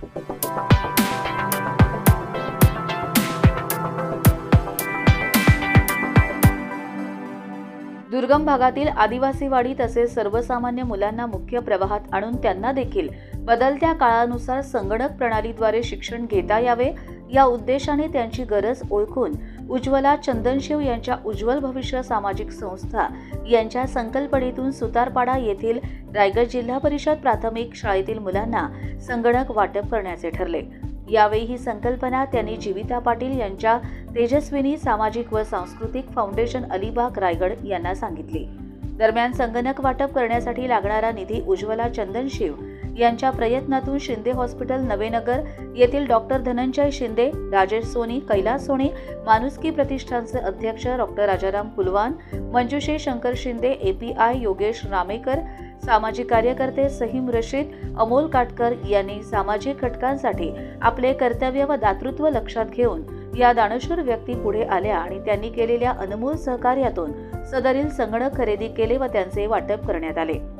दुर्गम भागातील आदिवासी वाडी तसेच सर्वसामान्य मुलांना मुख्य प्रवाहात आणून त्यांना देखील बदलत्या काळानुसार संगणक प्रणालीद्वारे शिक्षण घेता यावे या उद्देशाने त्यांची गरज ओळखून उज्ज्वला चंदनशिव यांच्या उज्ज्वल भविष्य सामाजिक संस्था यांच्या संकल्पनेतून सुतारपाडा येथील रायगड जिल्हा परिषद प्राथमिक शाळेतील मुलांना संगणक वाटप करण्याचे ठरले. यावेळी ही संकल्पना त्यांनी जीविता पाटील यांच्या तेजस्विनी सामाजिक व सांस्कृतिक फाउंडेशन अलिबाग रायगड यांना सांगितली. दरम्यान संगणक वाटप करण्यासाठी लागणारा निधी उज्ज्वला चंदनशिव यांच्या प्रयत्नातून शिंदे हॉस्पिटल नवेनगर येथील डॉक्टर धनंजय शिंदे राजेश सोनी कैलास सोनी माणुसकी प्रतिष्ठानचे अध्यक्ष डॉक्टर राजाराम कुलवान मंजुषे शंकर शिंदे एपीआय योगेश रामेकर सामाजिक कार्यकर्ते सहीम रशीद अमोल काटकर यांनी सामाजिक घटकांसाठी आपले कर्तव्य व दातृत्व लक्षात घेऊन या दानशूर व्यक्ती पुढे आल्या आणि त्यांनी केलेल्या अनमोल सहकार्यातून सदरील संगणक खरेदी केले व त्यांचे वाटप करण्यात आले.